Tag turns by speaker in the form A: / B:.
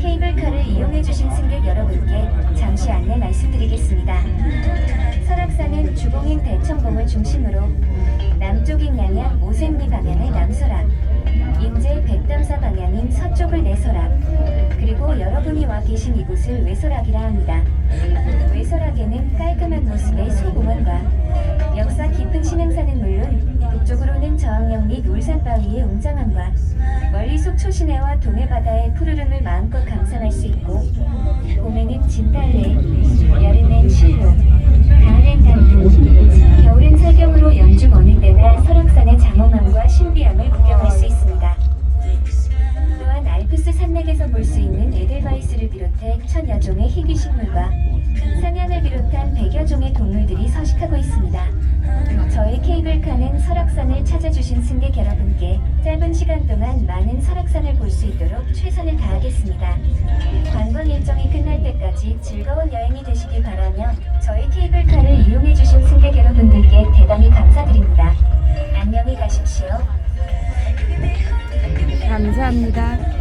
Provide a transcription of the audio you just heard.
A: 케이블카를 이용해 주신 승객 여러분께 잠시 안내 말씀드리겠습니다. 설악산은 주 계신 이곳을 외설악이라 합니다. 외설악에는 깔끔한 모습의 소공원과 역사 깊은 신흥사는 물론 북쪽으로는 저항령 및 울산 바위의 웅장함과 멀리 속초 시내와 동해바다의 푸르름을 마음껏 감상할 수 봄에 에델바이스를 비롯해 천여 종의 희귀식물과 사냥을 비롯한 백여 종의 동물들이 서식하고 있습니다. 저희 케이블카는 설악산을 찾아주신 승객 여러분께 짧은 시간 동안 많은 설악산을 볼 수 있도록 최선을 다하겠습니다. 관광 일정이 끝날 때까지 즐거운 여행이 되시길 바라며 저희 케이블카를 이용해주신 승객 여러분들께 대단히 감사드립니다. 안녕히 가십시오.
B: 감사합니다.